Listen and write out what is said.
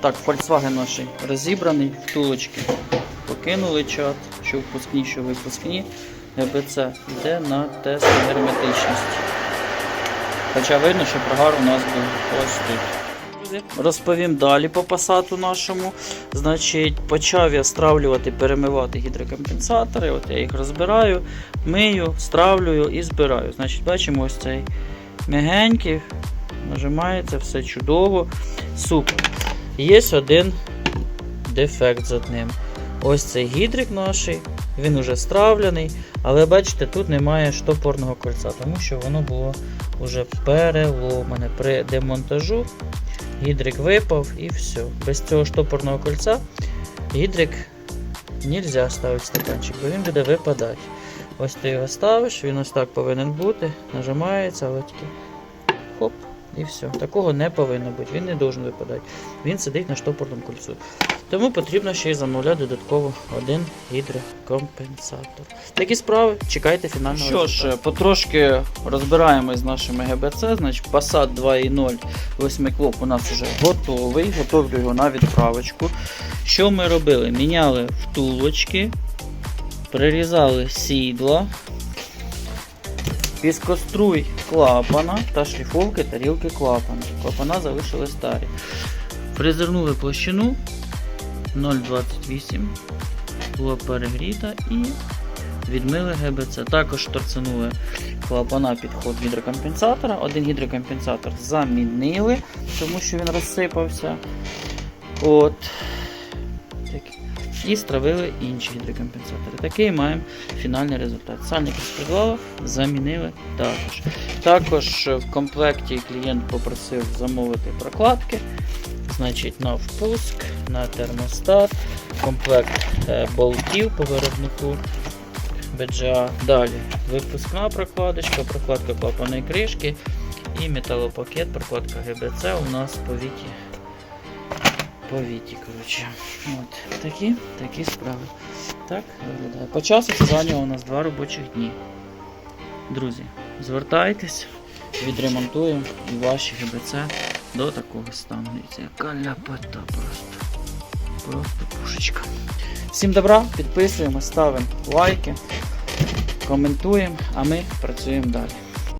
Так, Volkswagen наш розібраний, втулочки покинули чат, що впускні, що випускні. ГБЦ йде на тест герметичності. Хоча видно, що прогар у нас був ось тут. Розповім далі по пасату нашому. Значить, почав я стравлювати, перемивати гідрокомпенсатори. От я їх розбираю, мию, стравлюю і збираю. Значить, бачимо ось цей мягенький, нажимається, все чудово. Супер. Є один дефект з одним. Ось цей гідрик наш, він уже стравлений, але бачите, тут немає штопорного кольця, тому що воно було вже переломане. При демонтажу гідрик випав і все. Без цього штопорного кольця гідрик не можна ставити стаканчик, бо він буде випадати. Ось ти його ставиш, він ось так повинен бути, нажимається, ось таки. Хоп, і все. Такого не повинно бути, він не должен випадати. Він сидить на штопорному кольцу. Тому потрібно ще й замовляти додатково один гідрокомпенсатор. Такі справи, чекайте фінального Що ж, потрошки розбираємось з нашими ГБЦ. Значить, Passat 2.0 восьмиклоп у нас вже готовий. Готовлю його на відправочку. Що ми робили? Міняли втулочки, прирізали сідла, піскоструй клапана та шліфовки тарілки клапана. Клапана залишили старі. Фрезернули площину 0,28 була перегріта і відмили ГБЦ. Також торцанули клапана підход гідрокомпенсатора. Один гідрокомпенсатор замінили, тому що він розсипався. От. І стравили інші гідрокомпенсатори. Такий маємо фінальний результат. Сальник розпредвала замінили також. Також в комплекті клієнт попросив замовити прокладки. Значить, на впуск, на термостат, комплект е, болтів по виробнику BGA. Далі випускна прокладочка, прокладка клапаної кришки і металопакет, прокладка ГБЦ у нас по віті. По віті, коротше. От, такі, такі справи. Так, виглядає. По часу це зайняло у нас два робочих дні. Друзі, звертайтесь, відремонтуємо і ваші ГБЦ до такого стану. Дивіться, яка ляпота просто. Просто пушечка. Всім добра, підписуємо, ставимо лайки, коментуємо, а ми працюємо далі.